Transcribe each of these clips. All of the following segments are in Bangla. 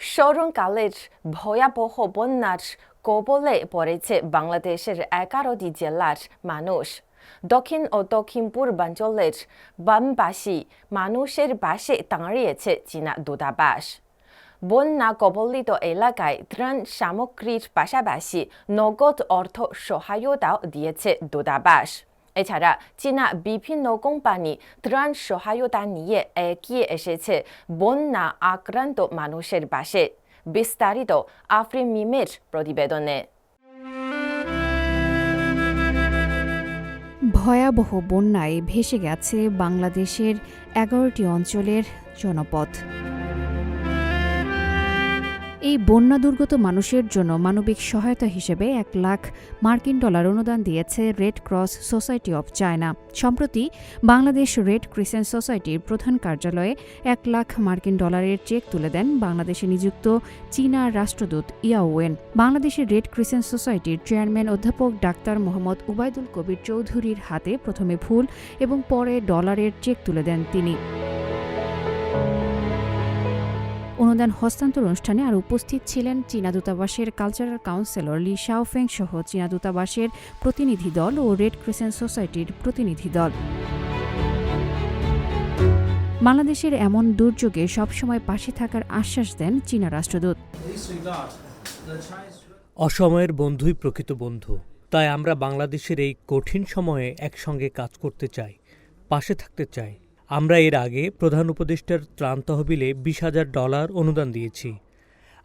স্মরণকালের ভয়াবহ বন্যার কবলে পড়েছে বাংলাদেশের এগারোটি জেলার মানুষ। দক্ষিণ ও দক্ষিণ পূর্বাঞ্চলের বামবাসী মানুষের পাশে দাঁড়িয়েছে চীনা দূতাবাস। বন্যা কবলিত এলাকায় ত্রাণ সামগ্রীর পাশাপাশি নগদ অর্থ সহায়তাও দিয়েছে দূতাবাস। এছাড়া চীনা বিভিন্ন কোম্পানি ত্রাণ সহায়তা নিয়ে এগিয়ে এসেছে বন্যা আক্রান্ত মানুষের পাশে বিস্তারিত আফরিন মিমের প্রতিবেদনে ভয়াবহ বন্যায় ভেসে গেছে বাংলাদেশের এগারোটি অঞ্চলের জনপথ এই বন্যা দুর্গত মানুষের জন্য মানবিক সহায়তা হিসেবে এক লাখ মার্কিন ডলার অনুদান দিয়েছে Red Cross Society of China. সম্প্রতি বাংলাদেশ রেড ক্রিসেন্ট সোসাইটির প্রধান কার্যালয়ে এক লাখ মার্কিন ডলারের চেক তুলে দেন বাংলাদেশে নিযুক্ত চীনা রাষ্ট্রদূত ইয়াওয়েন বাংলাদেশের রেড ক্রিসেন্ট সোসাইটির চেয়ারম্যান অধ্যাপক ডাক্তার মোহাম্মদ উবায়দুল কবির চৌধুরীর হাতে প্রথমে ফুল এবং পরে ডলারের চেক তুলে দেন তিনি। অনুদান হস্তান্তর অনুষ্ঠানে আর উপস্থিত ছিলেন চীনা দূতাবাসের কালচারাল কাউন্সিলর লি শাওফেং সহ চীনা দূতাবাসের প্রতিনিধি দল ও রেড ক্রিসেন্ট সোসাইটির প্রতিনিধি দল। বাংলাদেশের এমন দুর্যোগে সবসময় পাশে থাকার আশ্বাস দেন চীনা রাষ্ট্রদূত। অসময়ের বন্ধুই প্রকৃত বন্ধু, তাই আমরা বাংলাদেশের এই কঠিন সময়ে একসঙ্গে কাজ করতে চাই, পাশে থাকতে চাই। আমরা এর আগে প্রধান উপদেষ্টার ত্রাণ তহবিলে বিশ হাজার ডলার অনুদান দিয়েছি।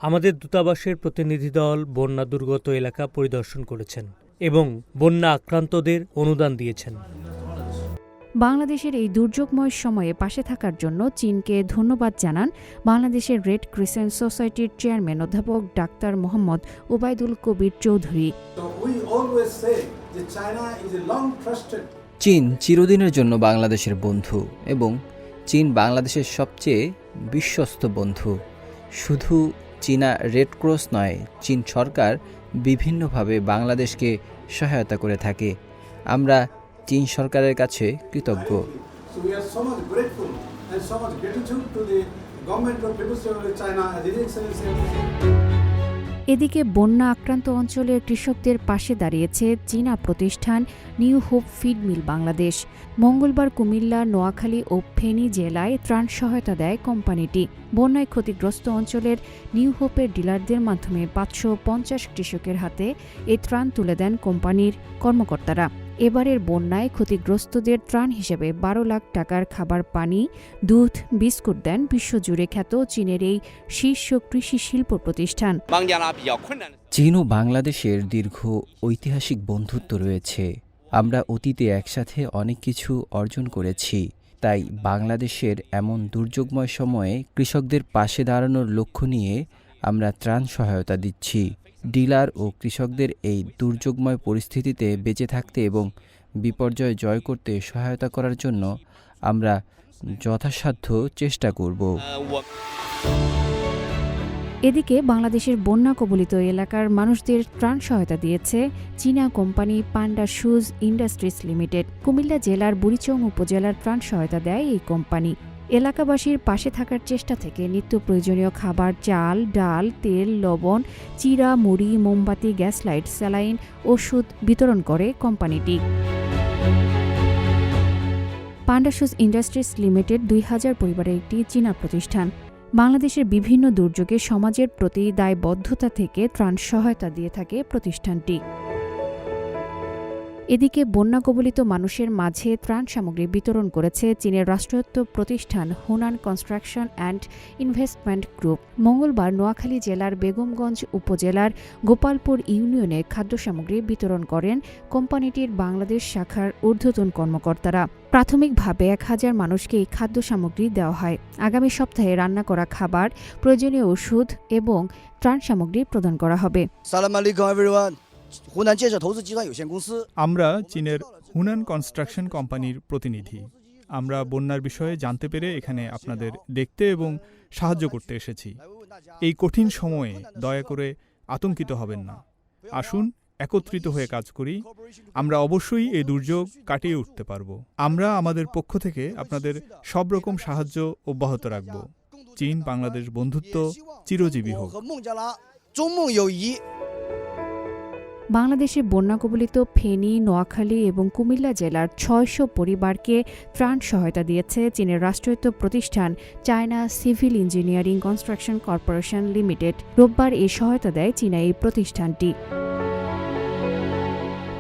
আমাদের দূতাবাসের প্রতিনিধি দল বন্যা দুর্গত এলাকা পরিদর্শন করেছেন এবং বন্যা আক্রান্তদের অনুদান দিয়েছেন। বাংলাদেশের এই দুর্যোগময় সময়ে পাশে থাকার জন্য চীনকে ধন্যবাদ জানান বাংলাদেশের রেড ক্রিসেন্ট সোসাইটির চেয়ারম্যান অধ্যাপক ডাক্তার মোহাম্মদ ওবায়দুল কবির চৌধুরী। চীন চিরদিনের জন্য বাংলাদেশের বন্ধু এবং চীন বাংলাদেশের সবচেয়ে বিশ্বস্ত বন্ধু। শুধু চীনা রেড ক্রস নয়, চীন সরকার বিভিন্নভাবে বাংলাদেশকে সহায়তা করে থাকে। আমরা চীন সরকারের কাছে কৃতজ্ঞ। Government of peoples republic of China reject services এদিকে বন্যা আক্রান্ত অঞ্চলের কৃষকদের পাশে দাঁড়িয়েছে চীনা প্রতিষ্ঠান New Hope Feed Mill Bangladesh. মঙ্গলবার কুমিল্লা, নোয়াখালী ও ফেনী জেলায় ত্রাণ সহায়তা দেয় কোম্পানিটি। বন্যায় ক্ষতিগ্রস্ত অঞ্চলের নিউ হোপের ডিলারদের মাধ্যমে পাঁচশো পঞ্চাশ কৃষকের হাতে এই ত্রাণ তুলে দেন কোম্পানির কর্মকর্তারা। এবারের বন্যায় ক্ষতিগ্রস্তদের ত্রাণ হিসেবে বারো লাখ টাকার খাবার, পানি, দুধ, বিস্কুট দেন বিশ্বজুড়ে খ্যাত চীনের এই শীর্ষ কৃষি শিল্প প্রতিষ্ঠান। চীন ও বাংলাদেশের দীর্ঘ ঐতিহাসিক বন্ধুত্ব রয়েছে। আমরা অতীতে একসাথে অনেক কিছু অর্জন করেছি। তাই বাংলাদেশের এমন দুর্যোগময় সময়ে কৃষকদের পাশে দাঁড়ানোর লক্ষ্য নিয়ে আমরা ত্রাণ সহায়তা দিচ্ছি। ডিলার ও কৃষকদের এই দুর্যোগময় পরিস্থিতিতে বেঁচে থাকতে এবং বিপর্যয় জয় করতে সহায়তা করার জন্য আমরা যথাসাধ্য চেষ্টা করব। এদিকে বাংলাদেশের বন্যা কবলিত এলাকার মানুষদের ত্রাণ সহায়তা দিয়েছে চীনা company Panda Shoes Industries Limited. Comilla জেলার বুড়িচং উপজেলার ত্রাণ সহায়তা দেয় এই কোম্পানি। এলাকাবাসীর পাশে থাকার চেষ্টা থেকে নিত্য প্রয়োজনীয় খাবার, চাল, ডাল, তেল, লবণ, চিরা, মুড়ি, মোমবাতি গ্যাস লাইট স্যালাইন, ওষুধ বিতরণ করে কোম্পানিটি। পান্ডাশুজ ইন্ডাস্ট্রিজ লিমিটেড দুই হাজার পরিবারের একটি চীনা প্রতিষ্ঠান। বাংলাদেশের বিভিন্ন দুর্যোগে সমাজের প্রতি দায়বদ্ধতা থেকে ত্রাণ সহায়তা দিয়ে থাকে প্রতিষ্ঠানটি। এদিকে বন্যা কবলিত মানুষের মাঝে ত্রাণ সামগ্রী বিতরণ করেছে চীনের রাষ্ট্রায়ত্ত প্রতিষ্ঠান Hunan Construction and Investment Group. মঙ্গলবার নোয়াখালী জেলার বেগমগঞ্জ উপজেলার গোপালপুর ইউনিয়নে খাদ্য সামগ্রী বিতরণ করেন কোম্পানিটির বাংলাদেশ শাখার ঊর্ধ্বতন কর্মকর্তারা। প্রাথমিকভাবে এক হাজার মানুষকে এই খাদ্য সামগ্রী দেওয়া হয়। আগামী সপ্তাহে রান্না করা খাবার, প্রয়োজনীয় ওষুধ এবং ত্রাণ সামগ্রী প্রদান করা হবে। alaikum everyone. আমরা চীনের হুনান কনস্ট্রাকশন কোম্পানির প্রতিনিধি। আমরা বন্যার বিষয়ে জানতে পেরে এখানে আপনাদের দেখতে এবং সাহায্য করতে এসেছি। এই কঠিন সময়ে দয়া করে আতঙ্কিত হবেন না। আসুন একত্রিত হয়ে কাজ করি। আমরা অবশ্যই এই দুর্যোগ কাটিয়ে উঠতে পারব। আমরা আমাদের পক্ষ থেকে আপনাদের সব রকম সাহায্য অব্যাহত রাখব। চীন বাংলাদেশ বন্ধুত্ব চিরজীবী হোক। বাংলাদেশের বন্যাকবলিত ফেনী, নোয়াখালী এবং কুমিল্লা জেলার ছয়শো পরিবারকে ত্রাণ সহায়তা দিয়েছে চীনের রাষ্ট্রায়ত্ত প্রতিষ্ঠান China Civil Engineering Construction Corporation Limited. রোববার এই সহায়তা দেয় চীনা এই প্রতিষ্ঠানটি।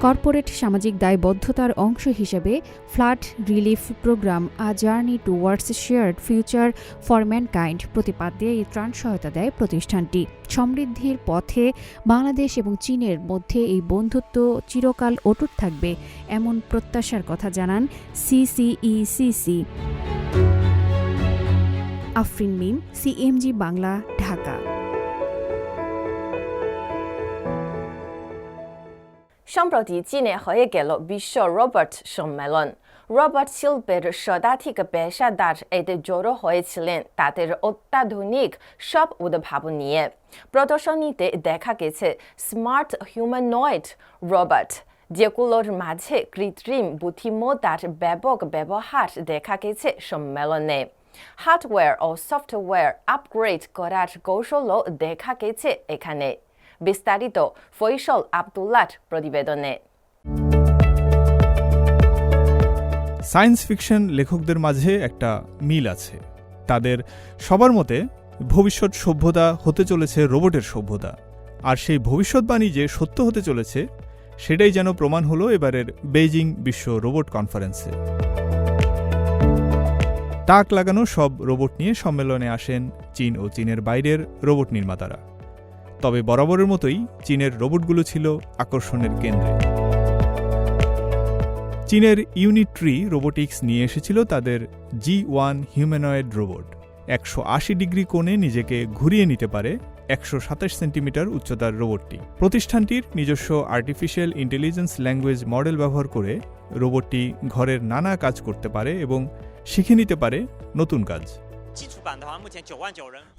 কর্পোরেট সামাজিক দায়বদ্ধতার অংশ হিসেবে flood relief programme, a journey towards shared future for man kind mankind প্রতিপাদ্যে এই ত্রাণ সহায়তা দেয় প্রতিষ্ঠানটি। সমৃদ্ধির পথে বাংলাদেশ এবং চীনের মধ্যে এই বন্ধুত্ব চিরকাল অটুট থাকবে, এমন প্রত্যাশার কথা জানান সিসিইসিসি আফরিন মিম, সিএমজি বাংলা, ঢাকা। সম্প্রতি চীনে হয়ে গেল বিশ্ব রোবট সম্মেলন রোবট শিল্পের শতাধিক পেশাদার এতে জড়ো হয়েছিলেন তাদের অত্যাধুনিক সব উদ্ভাবন নিয়ে প্রদর্শনীতে দেখা গেছে স্মার্ট হিউম্যানয়েড রোবট যেগুলোর মাঝে কৃত্রিম বুদ্ধিমত্তার ব্যাপক ব্যবহার দেখা গেছে সম্মেলনে হার্ডওয়্যার ও সফটওয়্যার আপগ্রেড করার কৌশলও দেখা গেছে এখানে বিস্তারিত ফৈসল আবদুল্লার প্রতিবেদনে। সায়েন্স ফিকশন লেখকদের মাঝে একটা মিল আছে। তাদের সবার মতে ভবিষ্যৎ সভ্যতা হতে চলেছে রোবটের সভ্যতা। আর সেই ভবিষ্যৎবাণী যে সত্য হতে চলেছে, সেটাই যেন প্রমাণ হলো এবারের বেইজিং বিশ্ব রোবট কনফারেন্সে। তাক লাগানো সব রোবট নিয়ে সম্মেলনে আসেন চীন ও চীনের বাইরের রোবট নির্মাতারা। তবে বরাবরের মতোই চীনের রোবটগুলো ছিল আকর্ষণের কেন্দ্রে। চীনের ইউনিট্রি রোবোটিক্স নিয়ে এসেছিল তাদের জি ওয়ান হিউম্যানয়েড রোবট। একশো আশি ডিগ্রি কোণে নিজেকে ঘুরিয়ে নিতে পারে একশো সাতাশ সেন্টিমিটার উচ্চতার রোবটটি। প্রতিষ্ঠানটির নিজস্ব আর্টিফিশিয়াল ইন্টেলিজেন্স ল্যাঙ্গুয়েজ মডেল ব্যবহার করে রোবটটি ঘরের নানা কাজ করতে পারে এবং শিখে নিতে পারে নতুন কাজ।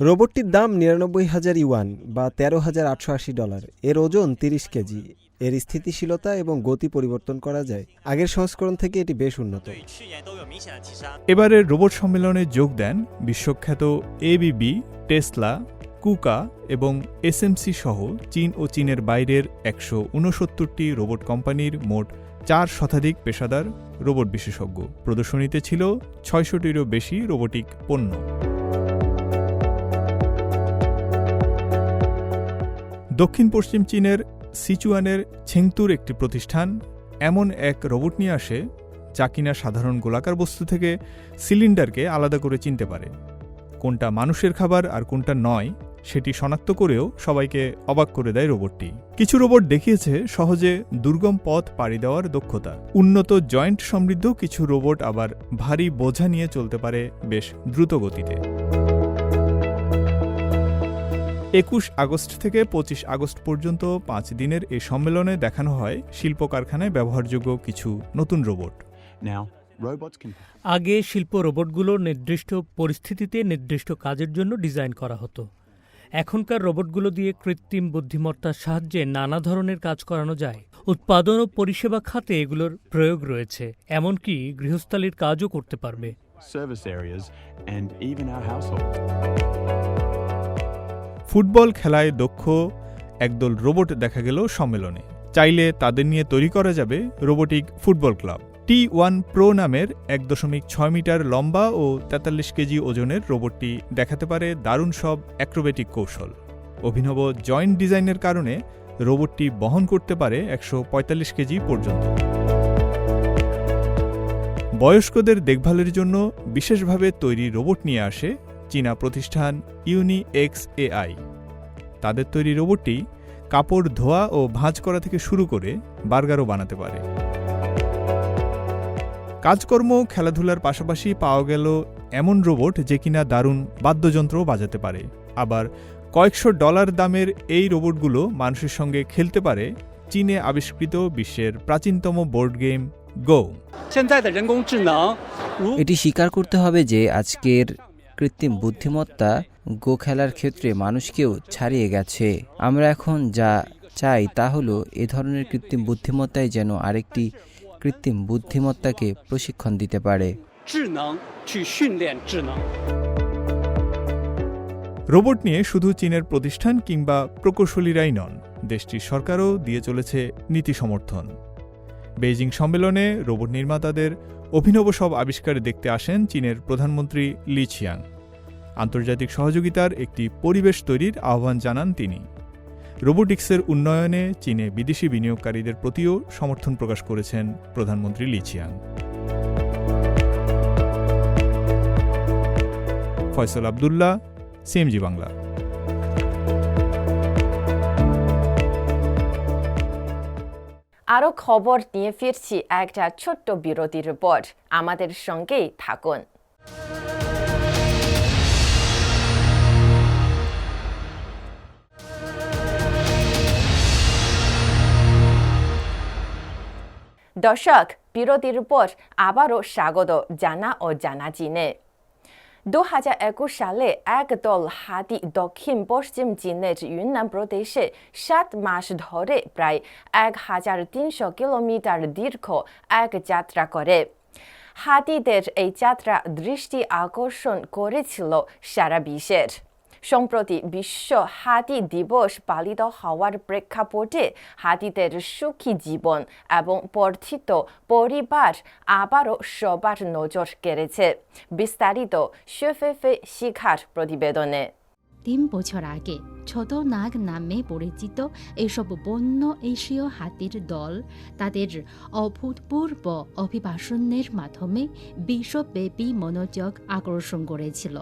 রোবটটির দাম নিরানব্বই হাজার ইউয়ান বা তেরো হাজার আটশো আশি ডলার। এর ওজন তিরিশ কেজি। এর স্থিতিশীলতা এবং গতি পরিবর্তন করা যায়। আগের সংস্করণ থেকে এটি বেশ উন্নত। এবারের রোবট সম্মেলনে যোগ দেন বিশ্বখ্যাত এবিবি টেসলা কুকা এবং এসএমসি সহ চীন ও চীনের বাইরের একশো উনসত্তরটি রোবট কোম্পানির মোট চার শতাধিক পেশাদার রোবট বিশেষজ্ঞ। প্রদর্শনীতে ছিল ছয়শটিরও বেশি রোবোটিক পণ্য। দক্ষিণ পশ্চিম চীনের সিচুয়ানের ছেংতুর একটি প্রতিষ্ঠান এমন এক রোবট নিয়ে আসে যা কিনা সাধারণ গোলাকার বস্তু থেকে সিলিন্ডারকে আলাদা করে চিনতে পারে। কোনটা মানুষের খাবার আর কোনটা নয় সেটি শনাক্ত করেও সবাইকে অবাক করে দেয় রোবটটি। কিছু রোবট দেখিয়েছে সহজে দুর্গম পথ পাড়ি দেওয়ার দক্ষতা। উন্নত জয়েন্ট সমৃদ্ধ কিছু রোবট আবার ভারী বোঝা নিয়ে চলতে পারে বেশ দ্রুত গতিতে একুশ আগস্ট থেকে পঁচিশ আগস্ট পর্যন্ত পাঁচ দিনের এই সম্মেলনে দেখানো হয় শিল্প কারখানায় ব্যবহারযোগ্য কিছু নতুন রোবট। আগে শিল্প রোবটগুলো নির্দিষ্ট পরিস্থিতিতে নির্দিষ্ট কাজের জন্য ডিজাইন করা হতো। এখনকার রোবটগুলো দিয়ে কৃত্রিম বুদ্ধিমত্তার সাহায্যে নানা ধরনের কাজ করানো যায়। উৎপাদন ও পরিষেবা খাতে এগুলোর প্রয়োগ রয়েছে এমনকি গৃহস্থালির কাজও করতে পারবে. ফুটবল খেলায় দক্ষ একদল রোবট দেখা গেল সম্মেলনে। চাইলে তাদের নিয়ে তৈরি করা যাবে robotic football club. T one pro নামের এক দশমিক ছয় মিটার লম্বা ও তেতাল্লিশ কেজি ওজনের রোবটটি দেখাতে পারে দারুণ সব অ্যাক্রোবেটিক কৌশল। অভিনব জয়েন্ট ডিজাইনের কারণে রোবটটি বহন করতে পারে একশো পঁয়তাল্লিশ কেজি পর্যন্ত। বয়স্কদের দেখভালের জন্য বিশেষভাবে তৈরি রোবট নিয়ে আসে চীনা প্রতিষ্ঠান ইউনি এক্স এআই। তাদের তৈরি রোবটটি কাপড়, ধোয়া ও ভাঁজ করা থেকে শুরু করে বার্গারও বানাতে পারে। কাজকর্ম খেলাধুলার পাশাপাশি পাওয়া গেল এমন রোবট যে কিনা দারুণ বাদ্যযন্ত্রও বাজাতে পারে। আবার কয়েকশো ডলার দামের এই রোবটগুলো মানুষের সঙ্গে খেলতে পারে চীনে আবিষ্কৃত বিশ্বের প্রাচীনতম বোর্ড গেম গো। এটি স্বীকার করতে হবে যে আজকের কৃত্রিম বুদ্ধিমত্তা গো খেলার ক্ষেত্রে মানুষকেও ছাড়িয়ে গেছে। আমরা এখন যা চাই তা হলো এ ধরনের কৃত্রিম বুদ্ধিমত্তায় যেন আরেকটি কৃত্রিম বুদ্ধিমত্তাকে প্রশিক্ষণ দিতে পারে। রোবট নিয়ে শুধু চীনের প্রতিষ্ঠান কিংবা প্রকৌশলীরাই নন দেশটির সরকারও দিয়ে চলেছে নীতি সমর্থন। বেইজিং সম্মেলনে রোবট নির্মাতাদের অভিনব সব আবিষ্কার দেখতে আসেন চীনের প্রধানমন্ত্রী লিছিয়াং আন্তর্জাতিক সহযোগিতার একটি পরিবেশ তৈরির আহ্বান জানান তিনি। রোবোটিক্সের উন্নয়নে চীনে বিদেশি বিনিয়োগকারীদের প্রতিও সমর্থন প্রকাশ করেছেন প্রধানমন্ত্রী লি ছিয়াং ফয়সল আবদুল্লাহ, সিএমজি বাংলা। আরও খবর নিয়ে ফিরছি একটা ছোট্ট বিরতির পর। আমাদের সঙ্গেই থাকুন। দর্শক, বিরতির পর আবারও স্বাগত জানা ও জানা চিনে। দু হাজার একুশ সালে একদল হাতি দক্ষিণ পশ্চিম চীনের ইউনান প্রদেশে সাত মাস ধরে প্রায় এক হাজার তিনশো কিলোমিটার দীর্ঘ এক যাত্রা করে। হাতিদের এই যাত্রা দৃষ্টি আকর্ষণ করেছিল সারা বিশ্বের। সম্প্রতি বিশ্ব হাতি দিবস পালিত হওয়ার প্রেক্ষাপটে হাতিদের সুখী জীবন এবং বর্ধিত পরিবার আবারও সবার নজর কেড়েছে। বিস্তারিত শেফেফে শিখার প্রতিবেদনে। তিন বছর আগে ছোট নাগ নামে পরিচিত এসব বন্য এশীয় হাতির দল তাদের অভূতপূর্ব অভিবাসনের মাধ্যমে বিশ্বব্যাপী মনোযোগ আকর্ষণ করেছিল।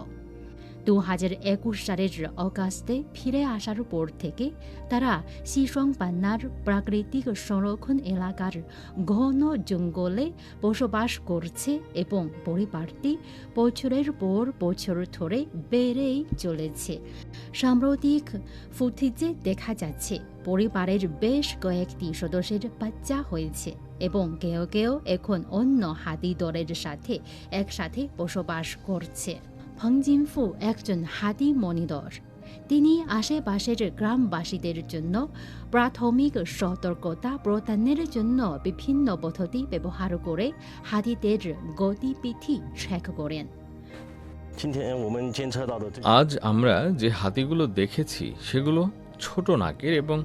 দু হাজার একুশ সালের অগাস্টে ফিরে আসার পর থেকে তারা শিসং পান্নার প্রাকৃতিক সংরক্ষণ এলাকার ঘন জঙ্গলে বসবাস করছে এবং পরিবারটি বছরের পর বছর ধরে বেড়েই চলেছে। সাম্প্রতিক ফুটেজে দেখা যাচ্ছে, পরিবারের বেশ কয়েকটি সদস্যের বাচ্চা হয়েছে এবং কেউ কেউ এখন অন্য হাতি দলের সাথে একসাথে বসবাস করছে। ফংজিনফু একজন হাতি মনিদর। তিনি আশেপাশের গ্রামবাসীদের জন্য প্রাথমিক সতর্কতা প্রদানের জন্য বিভিন্ন পদ্ধতি ব্যবহার করে হাতিদের গতিবিধি ট্র্যাক করেন। আজ আমরা যে হাতিগুলো দেখেছি, সেগুলো ছোট নাকের এবং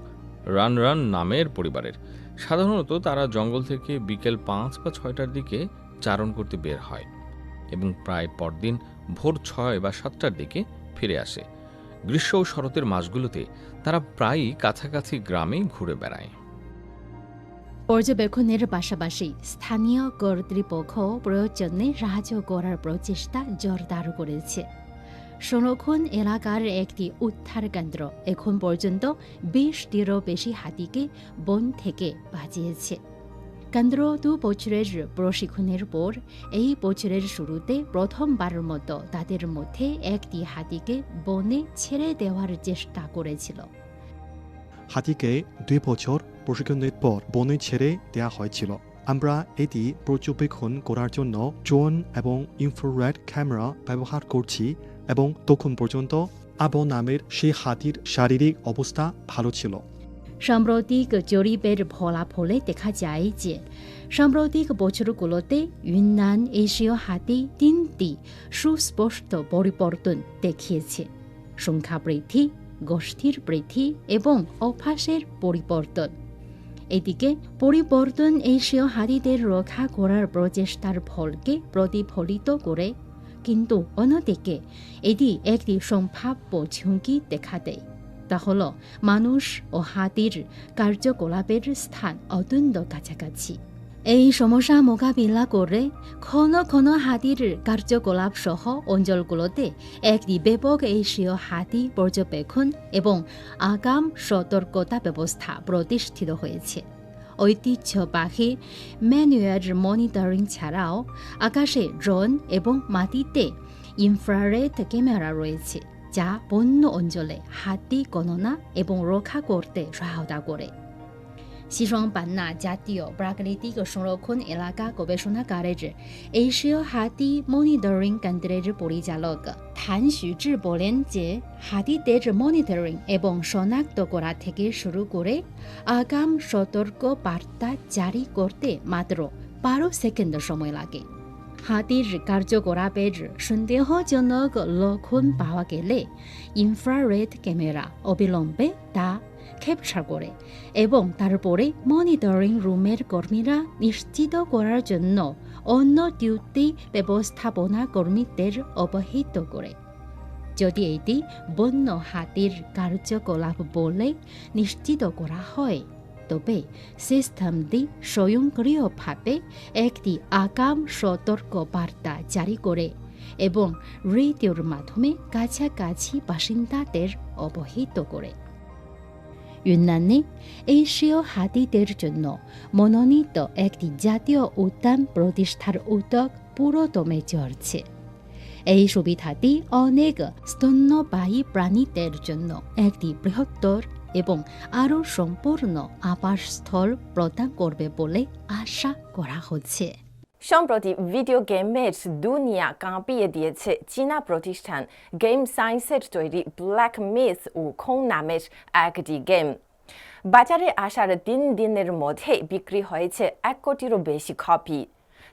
রান রান নামের পরিবারের। সাধারণত তারা জঙ্গল থেকে বিকেল পাঁচ বা ছয়টার দিকে চারণ করতে বের হয় এবং প্রায় পরদিন ভোর ছয় বা সাতটার দিকে ফিরে আসে। গ্রীষ্ম ও শরতের মাসগুলোতে তারা প্রায়ই কাছাকাছি গ্রামে ঘুরে বেড়ায়। পর্যবেক্ষণের পাশাপাশি স্থানীয় কর্তৃপক্ষ প্রয়োজনে সাহায্য করার প্রচেষ্টা জোরদার করেছে। সংরক্ষণ এলাকার একটি উদ্ধার কেন্দ্র এখন পর্যন্ত বিশটিরও বেশি হাতিকে বন থেকে বাঁচিয়েছে। কেন্দ্র দু বছরের প্রশিক্ষণের পর এই বছরের শুরুতে প্রথমবারের মতো তাদের মধ্যে একটি হাতিকে বনে ছেড়ে দেওয়ার চেষ্টা করেছিল। হাতিকে দুই বছর প্রশিক্ষণের পর বনে ছেড়ে দেওয়া হয়েছিল। আমরা এটি পর্যবেক্ষণ করার জন্য ড্রোন এবং ইনফ্রারেড ক্যামেরা ব্যবহার করছি এবং তখন পর্যন্ত আবো নামের সেই হাতির শারীরিক অবস্থা ভালো ছিল। সাম্প্রতিক জরিপের ফলাফলে দেখা যায় যে সাম্প্রতিক বছরগুলোতে ইউনান এশীয় হাতি তিনটি সুস্পষ্ট পরিবর্তন দেখিয়েছে। সংখ্যা বৃদ্ধি, গোষ্ঠীর বৃদ্ধি এবং অভ্যাসের পরিবর্তন। এদিকে পরিবর্তন এশীয় হাতিদের রক্ষা করার প্রচেষ্টার ফলকে প্রতিফলিত করে, কিন্তু অন্যদিকে এটি একটি সম্ভাব্য ঝুঁকি দেখা দেয়। তা হল মানুষ ও হাতির কার্যকলাপের স্থান অত্যন্ত কাছাকাছি। এই সমস্যা মোকাবিলা করে ঘন ঘন হাতির কার্যকলাপ সহ অঞ্চলগুলোতে একটি ব্যাপক এশীয় হাতি পর্যবেক্ষণ এবং আগাম সতর্কতা ব্যবস্থা প্রতিষ্ঠিত হয়েছে। ঐতিহ্যবাহী ম্যানুয়াল মনিটরিং ছাড়াও আকাশে ড্রোন এবং মাটিতে ইনফ্রারেড ক্যামেরা রয়েছে। যা বন্য অঞ্চলে হাতি, গণনা এবং রক্ষা করতে সহায়তা করে। সিসংপান্না জাতীয় প্রাকৃতিক সংরক্ষণ এলাকা গবেষণাগারের এশীয় হাতি মনিটরিং কেন্দ্রের পরিচালক থান শুজি বলেন যে, হাতিদের মনিটরিং এবং শনাক্ত করা থেকে শুরু করে আগাম সতর্ক বার্তা জারি করতে মাত্র বারো সেকেন্ড সময় লাগে। হাতির কার্যকলাপের সন্দেহজনক লক্ষণ পাওয়া গেলে ইনফ্রারেড ক্যামেরা অবিলম্বে তা ক্যাপচার করে এবং তারপরে মনিটরিং রুমের কর্মীরা নিশ্চিত করার জন্য অন্য ডিউটি ব্যবস্থাপনা কর্মীদের অবহিত করে। যদি এটি বন্য হাতির কার্যকলাপ বলে নিশ্চিত করা হয় তবে সিস্টেমটি স্বয়ংক্রিয়ভাবে একটি আগাম সতর্ক বার্তা জারি করে এবং রেডিওর মাধ্যমে কাছাকাছি বাসিন্দাদের অবহিত করে। ইউনানে এশীয় হাতিদের জন্য মনোনীত একটি জাতীয় উদ্যান প্রতিষ্ঠার উদ্যোগ পুরোদমে চলছে। এই সুবিধাটি অনেক স্তন্যবাহী প্রাণীদের জন্য একটি বৃহত্তর এবং আরও সম্পূর্ণ আবাসস্থল প্রদান করবে বলে আশা করা হচ্ছে। সম্প্রতি ভিডিও গেমের দুনিয়া কাঁপিয়ে দিয়েছে চীনা প্রতিষ্ঠান গেম সায়েন্সের তৈরি ব্ল্যাক মিস ও খং নামের একটি গেম বাজারে আসার তিন দিনের মধ্যে বিক্রি হয়েছে এক কোটিরও বেশি কপি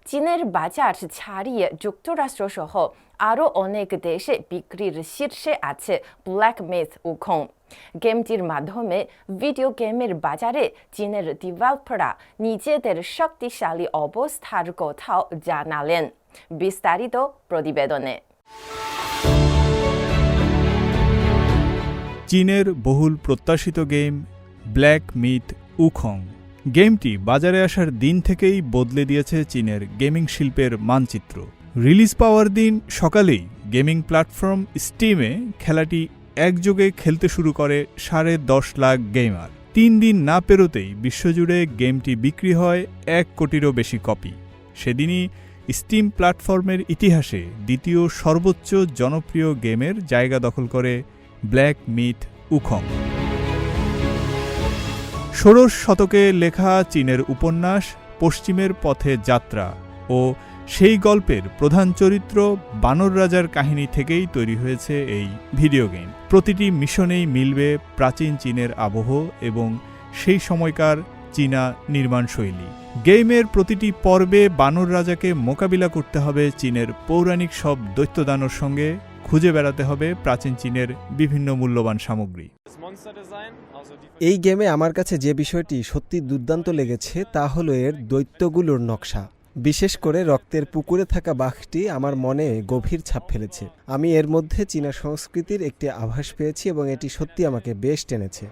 চীনের বাজার ছাড়িয়ে যুক্তরাষ্ট্র সহ আরও অনেক দেশে বিক্রির শীর্ষে আছে ব্ল্যাক মিস ও খং গেমটির মাধ্যমে ভিডিও গেমের বাজারে চীনের ডেভেলপাররা নিজেদের শক্তিশালী অবস্থার কথাও জানালেন বিস্তারিত প্রতিবেদনে। চীনের বহুল প্রত্যাশিত গেম ব্ল্যাক মিথ উখং গেমটি বাজারে আসার দিন থেকেই বদলে দিয়েছে চীনের গেমিং শিল্পের মানচিত্র। রিলিজ পাওয়ার দিন সকালেই গেমিং প্ল্যাটফর্ম স্টিমে খেলাটি একযোগে খেলতে শুরু করে সাড়ে দশ লাখ গেমার। তিন দিন না পেরোতেই বিশ্বজুড়ে গেমটি বিক্রি হয় এক কোটিরও বেশি কপি। সেদিনই স্টিম প্ল্যাটফর্মের ইতিহাসে দ্বিতীয় সর্বোচ্চ জনপ্রিয় গেমের জায়গা দখল করে ব্ল্যাক মিথ উখং ষোড়শ শতকে লেখা চীনের উপন্যাস পশ্চিমের পথে যাত্রা ও সেই গল্পের প্রধান চরিত্র বানর রাজার কাহিনী থেকেই তৈরি হয়েছে এই ভিডিও গেম। প্রতিটি মিশনেই মিলবে প্রাচীন চীনের আবহ এবং সেই সময়কার চীনা নির্মাণশৈলী গেমের প্রতিটি পর্বে বানর রাজাকে মোকাবিলা করতে হবে চীনের পৌরাণিক সব দৈত্যদানর সঙ্গে। খুঁজে বেড়াতে হবে প্রাচীন চীনের বিভিন্ন মূল্যবান সামগ্রী। এই গেমে আমার কাছে যে বিষয়টি সত্যি দুর্দান্ত লেগেছে তা হলো এর দৈত্যগুলোর নকশা। বিশেষ করে রক্তের পুকুরে থাকা বাঘটি আমার মনে গভীর ছাপ ফেলেছে। আমি এর মধ্যে চীনা সংস্কৃতির একটি আভাস পেয়েছি এবং এটি সত্যি আমাকে বেশ টেনেছে।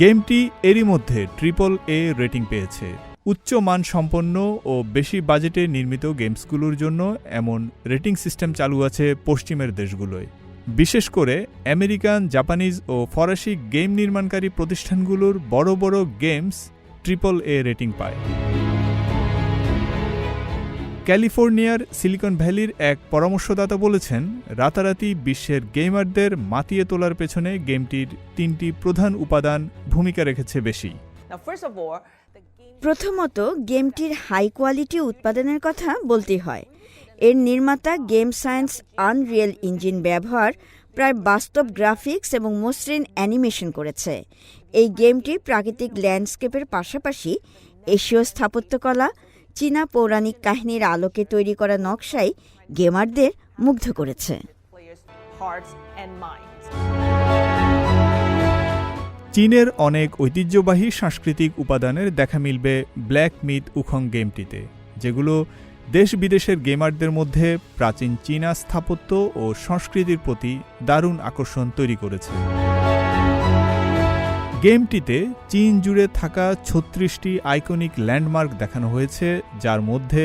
গেমটি এরই মধ্যে ট্রিপল এ রেটিং পেয়েছে। উচ্চ মান সম্পন্ন ও বেশি বাজেটে নির্মিত গেমসগুলোর জন্য এমন রেটিং সিস্টেম চালু আছে পশ্চিমের দেশগুলোয়। বিশেষ করে আমেরিকান, জাপানিজ ও ফরাসি গেম নির্মাণকারী প্রতিষ্ঠানগুলোর বড় বড় গেমস ট্রিপল এ রেটিং পায়। ক্যালিফোর্নিয়ার সিলিকন ভ্যালির এক পরামর্শদাতা বলেছেন, রাতারাতি বিশ্বের গেমারদের মাতিয়ে তোলার পেছনে গেমটির তিনটি প্রধান উপাদান ভূমিকা রেখেছে বেশি। প্রথমত, গেমটির হাই কোয়ালিটি উৎপাদনের কথা বলতে হয়। এর নির্মাতা গেম সায়েন্স আনরিয়েল ইঞ্জিন ব্যবহার প্রায় বাস্তব গ্রাফিক্স এবং মসৃণ অ্যানিমেশন করেছে। এই গেমটি প্রাকৃতিক ল্যান্ডস্কেপের পাশাপাশি এশীয় স্থাপত্যকলা চীনা পৌরাণিক কাহিনীর আলোকে তৈরি করা নকশাই গেমারদের মুগ্ধ করেছে। চীনের অনেক ঐতিহ্যবাহী সাংস্কৃতিক উপাদানের দেখা মিলবে ব্ল্যাক মিথ উখং গেমটিতে, যেগুলো দেশ বিদেশের গেমারদের মধ্যে প্রাচীন চীনা স্থাপত্য ও সংস্কৃতির প্রতি দারুণ আকর্ষণ তৈরি করেছে। গেমটিতে চীন জুড়ে থাকা ছত্রিশটি আইকনিক ল্যান্ডমার্ক দেখানো হয়েছে, যার মধ্যে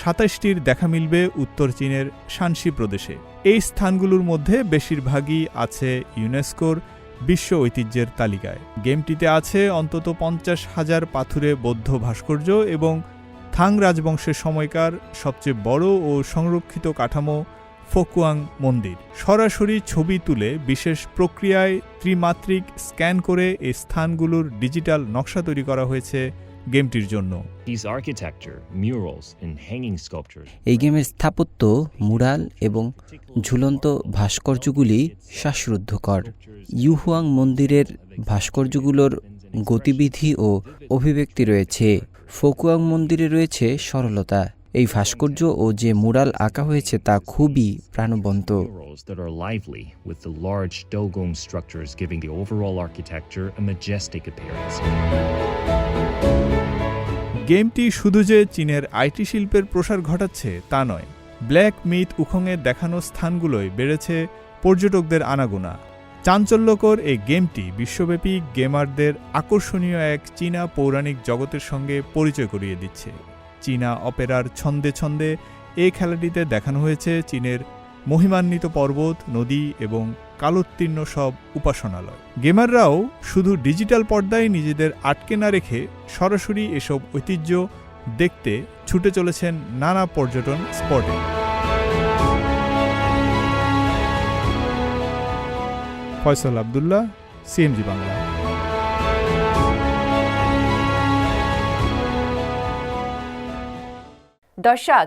সাতাশটির দেখা মিলবে উত্তর চীনের শানসি প্রদেশে। এই স্থানগুলোর মধ্যে বেশিরভাগই আছে ইউনেস্কোর বিশ্ব ঐতিহ্যের তালিকায়। গেমটিতে আছে অন্তত পঞ্চাশ হাজার পাথুরে বৌদ্ধ ভাস্কর্য এবং থাং রাজবংশের সময়কার সবচেয়ে বড় ও সংরক্ষিত কাঠামো ফোকুয়াং মন্দির। সরাসরি ছবি তুলে বিশেষ প্রক্রিয়ায় ত্রিমাত্রিক স্ক্যান করে এই স্থানগুলোর ডিজিটাল নকশা তৈরি করা হয়েছে গেমটির জন্য। এই গেমের স্থাপত্য মুরাল এবং ঝুলন্ত ভাস্কর্যগুলি শ্বাসরুদ্ধকর। ইউহুয়াং মন্দিরের ভাস্কর্যগুলোর গতিবিধি ও অভিব্যক্তি রয়েছে। ফকুয়াং মন্দিরে রয়েছে সরলতা। এই ভাস্কর্য ও যে মুরাল আঁকা হয়েছে তা খুবই প্রাণবন্ত। Thank you গেমটি শুধু যে চীনের আইটি শিল্পের প্রসার ঘটাচ্ছে তা নয়, ব্ল্যাক মিথ উখংয়ের দেখানো স্থানগুলোয় বেড়েছে পর্যটকদের আনাগোনা। চাঞ্চল্যকর এই গেমটি বিশ্বব্যাপী গেমারদের আকর্ষণীয় এক চীনা পৌরাণিক জগতের সঙ্গে পরিচয় করিয়ে দিচ্ছে। চীনা অপেরার ছন্দে ছন্দে এই খেলাটিতে দেখানো হয়েছে চীনের মহিমান্বিত পর্বত, নদী এবং কালোত্তীর্ণ সব উপাসনালয়। গেমাররাও শুধু ডিজিটাল পর্দায় নিজেদের আটকে না রেখে সরাসরি এসব ঐতিহ্য দেখতে ছুটে চলেছেন নানা পর্যটন স্পটে। ফয়সাল আবদুল্লাহ সিএমজি বাংলা। দর্শক